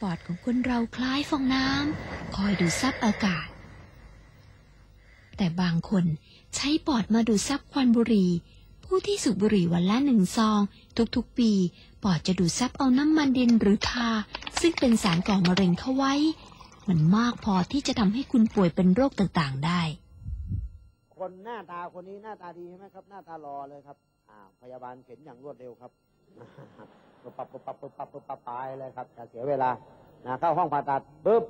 ปอดของคนเราคล้ายฟองน้ำคอยดูดซับอากาศ แต่บางคนใช้ปอดมาดูดซับควันบุหรี่ ผู้ที่สูบบุหรี่วันละหนึ่งซอง ทุกๆ ปี ปอดจะดูดซับเอาน้ำมันดินหรือทา ซึ่งเป็นสารก่อมะเร็งเข้าไว้ มันมากพอที่จะทำให้คุณป่วยเป็นโรคต่างๆได้ คนหน้าตาคนนี้หน้าตาดีใช่ไหมครับ หน้าตาหล่อเลยครับ อ่า พยาบาลเข็นอย่างรวดเร็วครับปุ๊บปับปุ๊บปับปุ๊บปับปุ๊บปับไปเลยครับจะเสียเวลานะเข้าห้องผ่าตัดปุ๊บ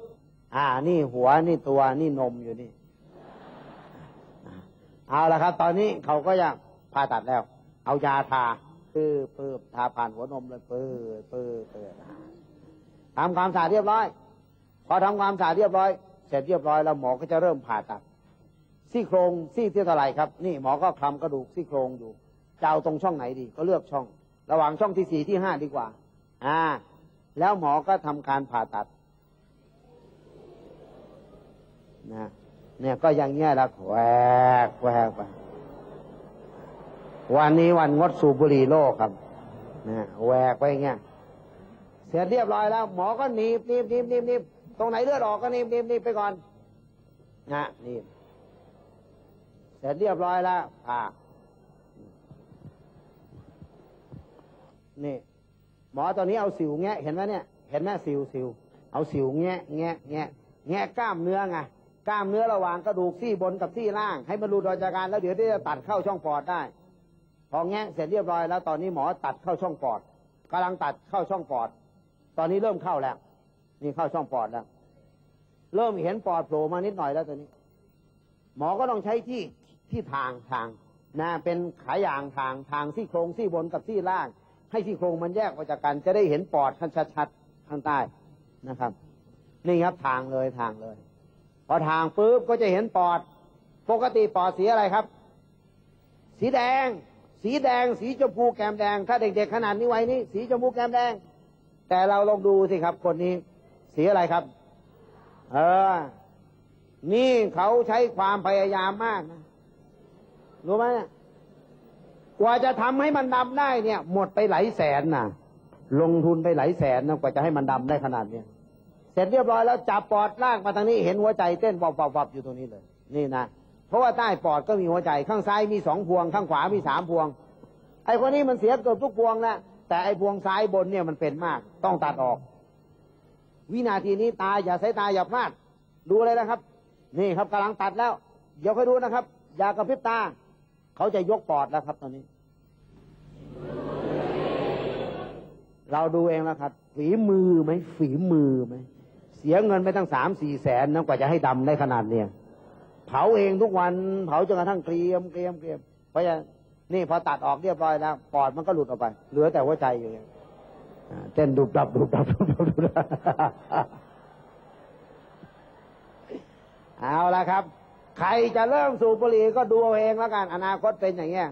อ่า นี่หัวนี่ตัวนี่นมอยู่นี่เอาละครับ ตอนนี้เขาก็อยากผ่าตัดแล้ว เอายาทาปื้อปื้อทาผ่านหัวนมเลยปื้อปื้อปื้อทำความสะอาดเรียบร้อย พอทำความสะอาดเรียบร้อย เสร็จเรียบร้อยแล้วหมอก็จะเริ่มผ่าตัด ซี่โครงซี่ที่เท่าไหร่ครับ นี่หมอก็คลำกระดูกซี่โครงอยู่จะเอาตรงช่องไหนดี ก็เลือกช่อง ระหว่างช่องที่สี่ที่ห้าดีกว่า อ่า แล้วหมอก็ทำการผ่าตัดนะเนี่ยก็อย่างเงี้ยล้วแวกแวกไปวันนี้วันงดสูบบุหรี่โลกครับนะแหวกไปอย่างเงี้ยเสร็จเรียบร้อยแล้ว หมอก็หนีบหนีบหนีบหนีบหนีบตรงไหนเลือดออกก็หนีบหนีบหนีบไปก่อนนะหนี่ เสร็จเรียบร้อยแล้วผ่านี่ หมอตอนนี้เอาสิวแงะเห็นไหมเนี่ย เห็นไหมสิวสิวเอาสิวแงะแงะแงะแงะกล้ามเนื้อไงกล้ามเนื้อระหว่างกระดูกซี่บนกับซี่ล่าง ให้มันรูดออกจากกันแล้วเดี๋ยวที่จะตัดเข้าช่องปอดได้ พอแงะเสร็จเรียบร้อยแล้วตอนนี้หมอตัดเข้าช่องปอดกำลังตัดเข้าช่องปอด ตอนนี้เริ่มเข้าแล้วนี่เข้าช่องปอดแล้ว เริ่มเห็นปอดโผล่มานิดหน่อยแล้วตอนนี้ หมอก็ต้องใช้ที่ ที่ทางทางนะเป็นขายางทางทางซี่โครงซี่บนกับซี่ล่าง ให้ซี่โครงมันแยกออกจากกัน จะได้เห็นปอดขั้นชัดๆข้างใต้นะครับ นี่ครับทางเลยทางเลย พอทางปุ๊บก็จะเห็นปอด ปกติปอดสีอะไรครับ สีแดง สีแดง สีชมพูแก้มแดง ถ้าเด็กๆขนาดนี้ไว้นี่สีชมพูแก้มแดง แต่เราลองดูสิครับ คนนี้ สีอะไรครับ เออ นี่เขาใช้ความพยายามมากนะ รู้ไหมเนี่ยกว่าจะทำให้มันดำได้เนี่ย หมดไปหลายแสนนะลงทุนไปหลายแสนนะกว่าจะให้มันดำได้ขนาดเนี้ยเสร็จเรียบร้อยแล้วจับปอดลากมาทางนี้เห็นหัวใจเต้นวับบวับอยู่ตรงนี้เลย นี่นะเพราะว่าใต้ปอดก็มีหัวใจข้างซ้ายมีสองพวง ข้างขวามีสามพวง ไอ้คนนี้มันเสียเกือบทุกพวงนะแต่ไอ้พวงซ้ายบนเนี่ยมันเป็นมาก ต้องตัดออก วินาทีนี้ตาอย่าใช้ตาอย่าพลาด ดูเลยนะครับ นี่ครับกำลังตัดแล้ว เดี๋ยวค่อยดูนะครับ อย่ากระพริบตา เขาจะยกปอดแล้วครับ ตอนนี้ เราดูเองแล้วครับ ฝีมือไหมฝีมือไหมเสียเงินไปตั้งสามสี่แสนนะกว่าจะให้ดำได้ขนาดเนี้ยเผาเองทุกวัน เผาจนกระทั่งเกรียมเกรียมเกรียมเพราะฉะนั้นนี่พอตัดออกเรียบร้อยแล้วปอดมันก็หลุดออกไป เหลือแต่หัวใจอยู่อย่างอ่าเต้นดุบดับดุบดับดุบดับดุบดับเอาละครับ ใครจะเริ่มสูบบุหรี่ก็ดูเอาเองแล้วกัน อนาคตเป็นอย่างเงี้ย